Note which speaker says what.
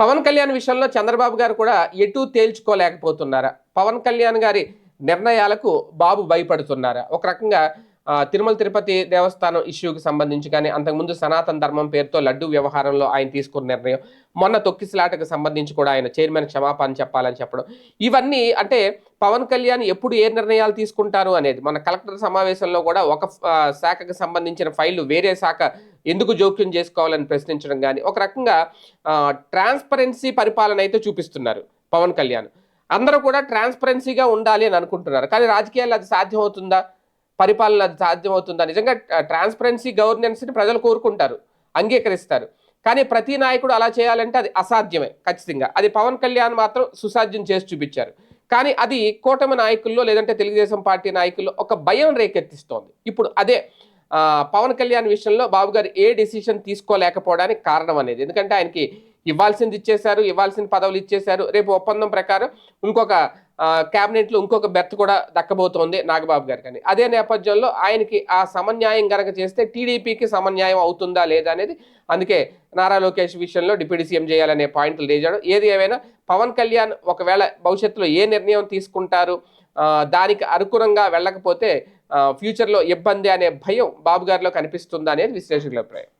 Speaker 1: పవన్ కళ్యాణ్ విషయంలో చంద్రబాబు గారు కూడా ఎటు తేల్చుకోలేకపోతున్నారా? పవన్ కళ్యాణ్ గారి నిర్ణయాలకు బాబు భయపడుతున్నారా? ఒక రకంగా తిరుమల తిరుపతి దేవస్థానం ఇష్యూకి సంబంధించి కానీ అంతకుముందు సనాతన ధర్మం పేరుతో లడ్డు వ్యవహారంలో ఆయన తీసుకున్న నిర్ణయం మొన్న తొక్కిసలాటకు సంబంధించి కూడా ఆయన చైర్మన్ క్షమాపణ చెప్పాలని చెప్పడం. ఇవన్నీ అంటే పవన్ కళ్యాణ్ ఎప్పుడు ఏ నిర్ణయాలు తీసుకుంటారు అనేది మన కలెక్టర్ సమావేశంలో కూడా ఒక శాఖకు సంబంధించిన ఫైళ్ళు వేరే శాఖ ఎందుకు జోక్యం చేసుకోవాలని ప్రశ్నించడం కానీ ఒక రకంగా ట్రాన్స్పరెన్సీ పరిపాలన అయితే చూపిస్తున్నారు పవన్ కళ్యాణ్. అందరూ కూడా ట్రాన్స్పరెన్సీగా ఉండాలి అని అనుకుంటున్నారు. కానీ రాజకీయాల్లో అది సాధ్యమవుతుందా పరిపాలన సాధ్యమవుతుందా? నిజంగా ట్రాన్స్పరెన్సీ గవర్నెన్స్ని ప్రజలు కోరుకుంటారు అంగీకరిస్తారు. కానీ ప్రతి నాయకుడు అలా చేయాలంటే అది అసాధ్యమే ఖచ్చితంగా. అది పవన్ కళ్యాణ్ మాత్రం సుసాధ్యం చేసి చూపించారు. కానీ అది కూటమి నాయకుల్లో లేదంటే తెలుగుదేశం పార్టీ నాయకుల్లో ఒక భయం రేకెత్తిస్తోంది. ఇప్పుడు అదే పవన్ కళ్యాణ్ విషయంలో బాబు గారు ఏ డిసిషన్ తీసుకోలేకపోవడానికి కారణం అనేది. ఎందుకంటే ఆయనకి ఇవ్వాల్సింది ఇచ్చేశారు ఇవ్వాల్సిన పదవులు ఇచ్చేశారు. రేపు ఒప్పందం ప్రకారం ఇంకొక క్యాబినెట్లో ఇంకొక బెర్త్ కూడా దక్కబోతోంది నాగబాబు గారికి అని అదే నేపథ్యంలో ఆయనకి ఆ సమన్యాయం గనక చేస్తే టీడీపీకి సమన్యాయం అవుతుందా లేదా అనేది అందుకే నారా లోకేష్ విషయంలో డిప్యూటీ సీఎం చేయాలనే పాయింట్లు లేచాడు ఏది ఏమైనా పవన్ కళ్యాణ్ ఒకవేళ భవిష్యత్తులో ఏ నిర్ణయం తీసుకుంటారు? దానికి అనుగుణంగా వెళ్ళకపోతే ఫ్యూచర్లో ఇబ్బంది అనే భయం బాబు గారిలో కనిపిస్తుందా అనేది విశ్లేషకుల అభిప్రాయం.